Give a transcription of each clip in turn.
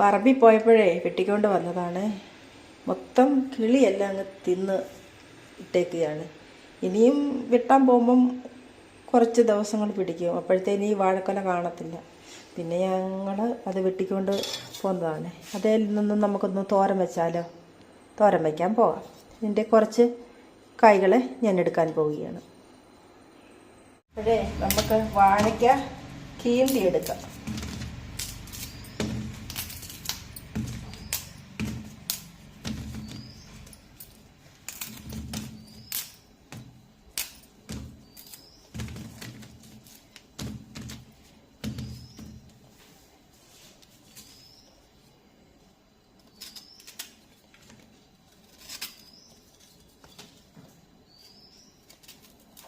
പറമ്പിൽ പോയപ്പോഴേ വെട്ടിക്കൊണ്ട് വന്നതാണ്. മൊത്തം കിളിയെല്ലാം അങ്ങ് തിന്ന് ഇട്ടേക്കുകയാണ്. ഇനിയും വെട്ടാൻ പോകുമ്പം കുറച്ച് ദിവസങ്ങൾ പിടിക്കും. അപ്പോഴത്തേന് ഈ വാഴക്കൊല കാണത്തില്ല. പിന്നെ ഞങ്ങൾ അത് വെട്ടിക്കൊണ്ട് പോകുന്നതാണ് അതിൽ നിന്നും നമുക്കൊന്ന് തോരം വെച്ചാലോ? തോരം വയ്ക്കാൻ പോകാം ഇതിന്റെ കുറച്ച് കായ്കളെ ഞാൻ എടുക്കാൻ പോവുകയാണ്. അപ്പോഴേ നമുക്ക് വാഴയ്ക്ക കീന്തി എടുക്കാം.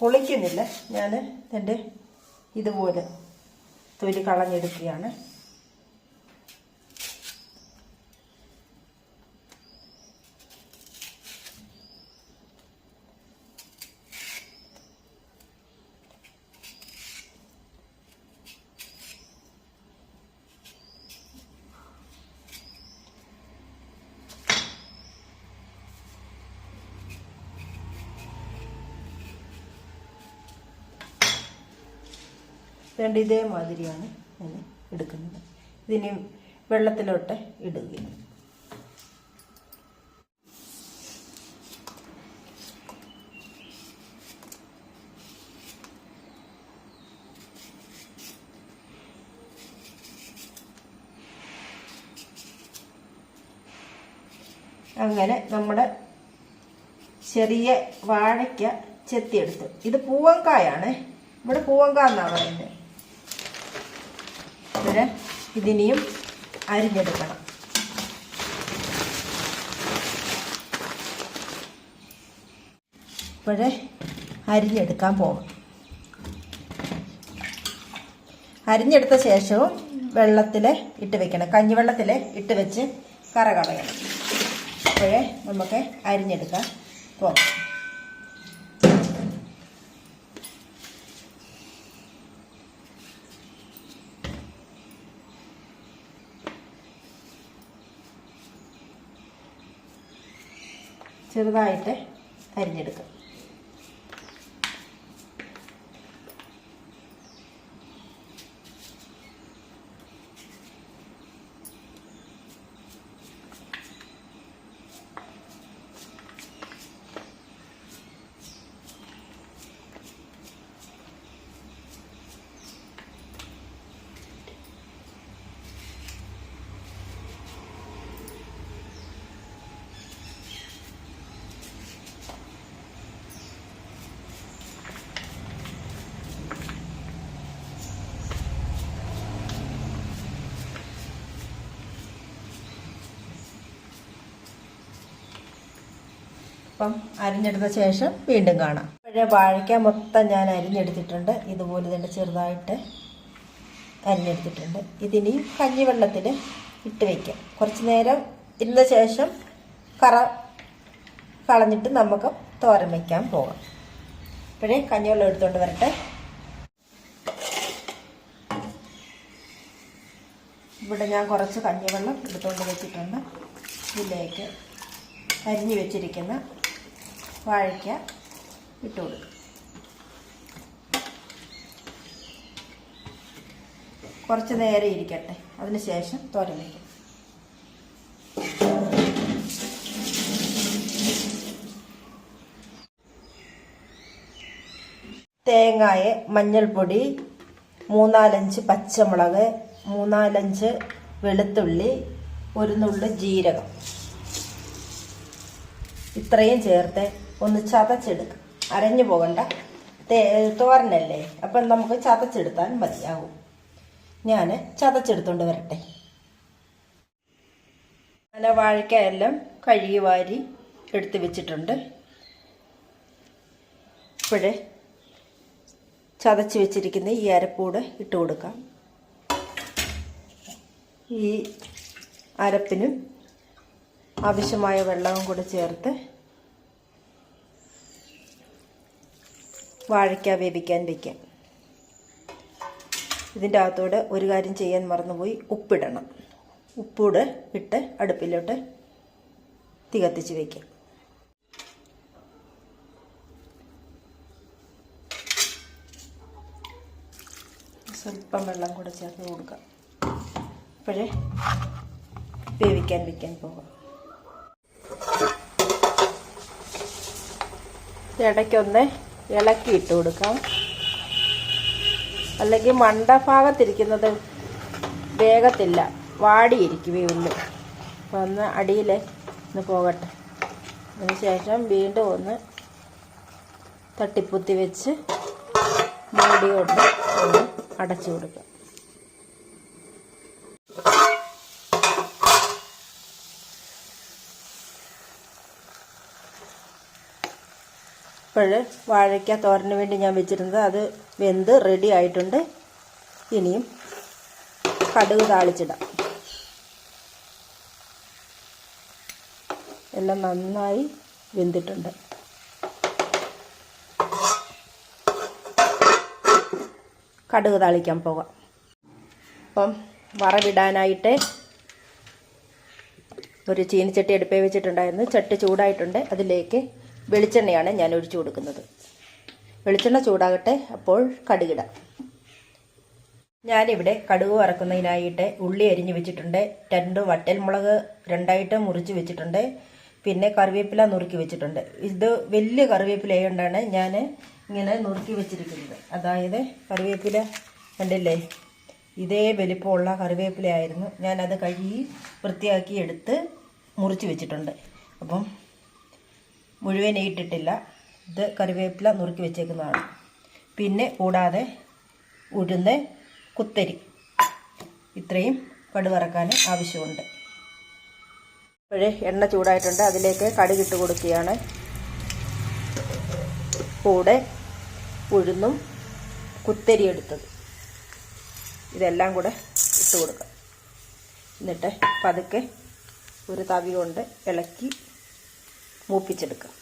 പൊളിക്കുന്നില്ല. ഞാൻ എന്റെ ഇതുപോലെ തൊലി കളഞ്ഞെടുക്കുകയാണ്. രണ്ട് ഇതേമാതിരിയാണ് ഞാൻ എടുക്കുന്നത്. ഇതിനി വെള്ളത്തിലോട്ട് ഇടുക. അങ്ങനെ നമ്മുടെ ചെറിയ വാഴയ്ക്ക ചെത്തിയെടുത്തു. ഇത് പൂവങ്കായാണ് ഇവിടെ പൂവങ്ക പറയുന്നത് ഇവിടെ ഇതിനെയും അരിഞ്ഞെടുക്കണം. ഇപ്പോഴേ അരിഞ്ഞെടുക്കാൻ പോകും അരിഞ്ഞെടുത്ത ശേഷവും വെള്ളത്തിൽ ഇട്ട് വെക്കണം. കഞ്ഞിവെള്ളത്തിൽ ഇട്ട് വെച്ച് കറ കളയണം. അപ്പോഴേ നമുക്ക് അരിഞ്ഞെടുക്കാൻ പോകാം ചെറുതായിട്ട് അരിഞ്ഞെടുക്കാം. അപ്പം അരിഞ്ഞെടുത്ത ശേഷം വീണ്ടും കാണാം. ഇപ്പോഴേ വാഴയ്ക്ക മൊത്തം ഞാൻ അരിഞ്ഞെടുത്തിട്ടുണ്ട്. ഇതുപോലെ തന്നെ ചെറുതായിട്ട് അരിഞ്ഞെടുത്തിട്ടുണ്ട്. ഇതിനി കഞ്ഞിവെള്ളത്തിൽ ഇട്ട് വയ്ക്കാം കുറച്ച് നേരം ഇരുന്ന ശേഷം കറ കളഞ്ഞിട്ട് നമുക്ക് തോരൻ വയ്ക്കാൻ പോകാം ഇപ്പോഴേ കഞ്ഞിവെള്ളം എടുത്തുകൊണ്ട് വരട്ടെ. ഇവിടെ ഞാൻ കുറച്ച് കഞ്ഞിവെള്ളം എടുത്തുകൊണ്ട് വെച്ചിട്ടുണ്ട്. ഇതിലേക്ക് അരിഞ്ഞു വെച്ചിരിക്കുന്ന വാഴയ്ക്ക ഇട്ട് കൊടുക്കും. കുറച്ച് നേരം ഇരിക്കട്ടെ. അതിന് ശേഷം തോരൻ വയ്ക്കും. തേങ്ങായ മഞ്ഞൾപ്പൊടി മൂന്നാലഞ്ച് പച്ചമുളക് മൂന്നാലഞ്ച് വെളുത്തുള്ളി ഒരു നുള്ളു ജീരകം. ഇത്രയും ചേർത്ത് ഒന്ന് ചതച്ചെടുക്കും. അരഞ്ഞു പോകണ്ട. തോരനല്ലേ? അപ്പം നമുക്ക് ചതച്ചെടുത്താൽ മതിയാകും ഞാൻ ചതച്ചെടുത്തോണ്ട് വരട്ടെ. നല്ല വാഴയ്ക്ക എല്ലാം കഴുകി വാരി എടുത്ത് വെച്ചിട്ടുണ്ട്. ഇപ്പോഴേ ചതച്ച് വെച്ചിരിക്കുന്ന ഈ അരപ്പൂടെ ഇട്ട് കൊടുക്കാം. ഈ അരപ്പിനും ആവശ്യമായ വെള്ളവും കൂടെ ചേർത്ത് വാഴയ്ക്ക വേവിക്കാൻ വയ്ക്കാം ഇതിന്റെ അകത്തോടെ ഒരു കാര്യം ചെയ്യാൻ മറന്നുപോയി. ഉപ്പിടണം. ഉപ്പൂടെ ഇട്ട് അടുപ്പിലോട്ട് തീ കത്തിച്ച് വയ്ക്കാം സ്വല്പം വെള്ളം കൂടെ ചേർത്ത് കൊടുക്കാം. അപ്പോഴേ വേവിക്കാൻ വയ്ക്കാൻ പോകാം. ഇടയ്ക്കൊന്ന് ഇളക്കി ഇട്ട് കൊടുക്കാം. അല്ലെങ്കിൽ മണ്ട ഭാഗത്തിരിക്കുന്നത് വേഗത്തില്ല. വാടിയിരിക്കും ഉള്ളൂ. അപ്പം ഒന്ന് അടിയിൽ ഒന്ന് പോകട്ടെ. അതിനുശേഷം വീണ്ടും ഒന്ന് തട്ടിപ്പുത്തി വെച്ച് മൂടി കൊണ്ട് ഒന്ന് അടച്ചു കൊടുക്കാം. ഇപ്പോൾ വാഴയ്ക്ക തോരന് വേണ്ടി ഞാൻ വെച്ചിരുന്നത് അത് വെന്ത് റെഡി ആയിട്ടുണ്ട്. ഇനിയും കടുക് താളിച്ചിടാം. എല്ലാം നന്നായി വെന്തിട്ടുണ്ട്. കടുക് താളിക്കാൻ പോകാം. അപ്പം വറവിടാനായിട്ട് ഒരു ചീനിച്ചട്ടി അടുപ്പേ വെച്ചിട്ടുണ്ടായിരുന്നു. ചട്ടി ചൂടായിട്ടുണ്ട്. അതിലേക്ക് വെളിച്ചെണ്ണയാണ് ഞാൻ ഒഴിച്ചു കൊടുക്കുന്നത്. വെളിച്ചെണ്ണ ചൂടാകട്ടെ അപ്പോൾ കടുകിടാം. ഞാനിവിടെ കടുക് വറക്കുന്നതിനായിട്ട് ഉള്ളി അരിഞ്ഞു വെച്ചിട്ടുണ്ട് രണ്ട് വട്ടൽമുളക് രണ്ടായിട്ട് മുറിച്ച് വെച്ചിട്ടുണ്ട് പിന്നെ കറിവേപ്പില നുറുക്കി വെച്ചിട്ടുണ്ട്. ഇത് വലിയ കറിവേപ്പില ആയതുകൊണ്ടാണ് ഞാൻ ഇങ്ങനെ നുറുക്കി വെച്ചിരിക്കുന്നത്. അതായത് കറിവേപ്പില കണ്ടില്ലേ? ഇതേ വലിപ്പമുള്ള കറിവേപ്പിലയായിരുന്നു ഞാനത് കഴുകി വൃത്തിയാക്കി എടുത്ത് മുറിച്ച് വെച്ചിട്ടുണ്ട്. അപ്പം മുഴുവൻ ഇട്ടിട്ടില്ല. ഇത് കറിവേപ്പില നുറുക്കി വെച്ചേക്കുന്നതാണ്. പിന്നെ കൂടാതെ ഉഴുന്ന് കുത്തരി. ഇത്രയും കടുവറക്കാൻ ആവശ്യമുണ്ട്. ഇപ്പോഴേ എണ്ണ ചൂടായിട്ടുണ്ട്. അതിലേക്ക് കടുകിട്ട് കൊടുക്കുകയാണ്. കൂടെ ഉഴുന്നും കുത്തരി എടുത്തത്. ഇതെല്ലാം കൂടെ ഇട്ട് കൊടുക്കാം. എന്നിട്ട് പതുക്കെ ഒരു തവി കൊണ്ട് ഇളക്കി മൂപ്പിച്ചെടുക്കാം.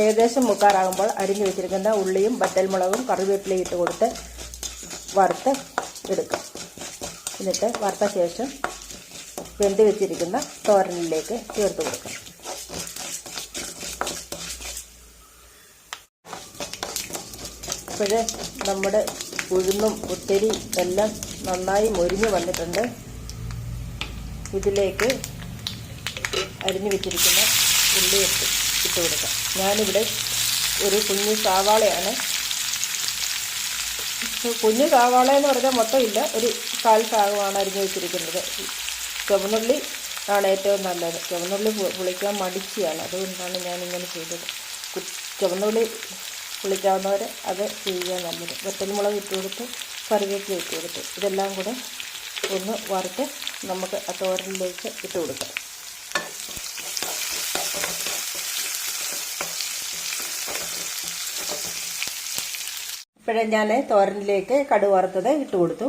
ഏകദേശം മുക്കാറാകുമ്പോൾ അരിഞ്ഞു വെച്ചിരിക്കുന്ന ഉള്ളിയും വറ്റൽമുളകും കറിവേപ്പിലയും ഇട്ട് കൊടുത്ത് വറുത്ത് എടുക്കാം. എന്നിട്ട് വറുത്ത ശേഷം വെന്ത് വെച്ചിരിക്കുന്ന തോരനിലേക്ക് ചേർത്ത് കൊടുക്കാം. ഇപ്പോഴേ നമ്മുടെ ഉഴുന്നും ഒത്തിരി എല്ലാം നന്നായി മൊരിഞ്ഞ് വന്നിട്ടുണ്ട്. ഇതിലേക്ക് അരിഞ്ഞു വെച്ചിരിക്കുന്ന ഉള്ളി ഇട്ട് ഇട്ട് കൊടുക്കാം. ഞാനിവിടെ ഒരു കുഞ്ഞു സവാളയാണ്. കുഞ്ഞു സവാള എന്ന് പറഞ്ഞാൽ മൊത്തം ഇല്ല. ഒരു കാൽ ഭാഗമാണ് അരിഞ്ഞു വെച്ചിരിക്കുന്നത്. ചുവന്നുള്ളി ആണ് ഏറ്റവും നല്ലത്. ചുവന്നുള്ളി പുളിക്കാൻ മടിച്ചിയാണ്. അതുകൊണ്ടാണ് ഞാനിങ്ങനെ ചെയ്തത്. ചുവന്നുള്ളി പുളിക്കാവുന്നവർ അത് ചെയ്യുക നല്ലത്. വെട്ടൽമുളക് ഇട്ട് കൊടുത്ത് കറിവേപ്പില ഇട്ട് കൊടുത്തു ഇതെല്ലാം കൂടെ ഒന്ന് വറുത്ത് നമുക്ക് ആ തോരനിലേക്ക് ഇട്ട് കൊടുക്കാം. ഇപ്പോഴേ ഞാൻ തോരനിലേക്ക് കടു വറുത്തത് ഇട്ട് കൊടുത്തു.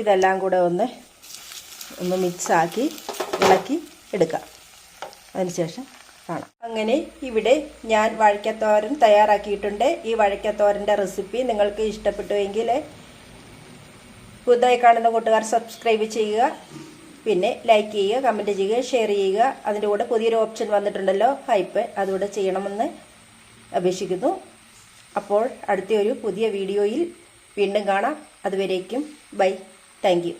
ഇതെല്ലാം കൂടെ ഒന്ന് ഒന്ന് മിക്സാക്കി ഇളക്കി എടുക്കാം. അതിനുശേഷം കാണാം. അങ്ങനെ ഇവിടെ ഞാൻ വഴക്കത്തോരൻ തയ്യാറാക്കിയിട്ടുണ്ട്. ഈ വഴക്കത്തോരന്റെ റെസിപ്പി നിങ്ങൾക്ക് ഇഷ്ടപ്പെട്ടുവെങ്കിൽ പുതുതായി കാണുന്ന കൂട്ടുകാർ സബ്സ്ക്രൈബ് ചെയ്യുക. പിന്നെ ലൈക്ക് ചെയ്യുക കമന്റ് ചെയ്യുക ഷെയർ ചെയ്യുക. അതിന്റെ കൂടെ പുതിയൊരു ഓപ്ഷൻ വന്നിട്ടുണ്ടല്ലോ ഹൈപ്പ് അതുകൂടെ ചെയ്യണമെന്ന് അപേക്ഷിക്കുന്നു. അപ്പോൾ അടുത്തൊരു പുതിയ വീഡിയോയിൽ വീണ്ടും കാണാം. അതുവരേക്കും ബൈ താങ്ക്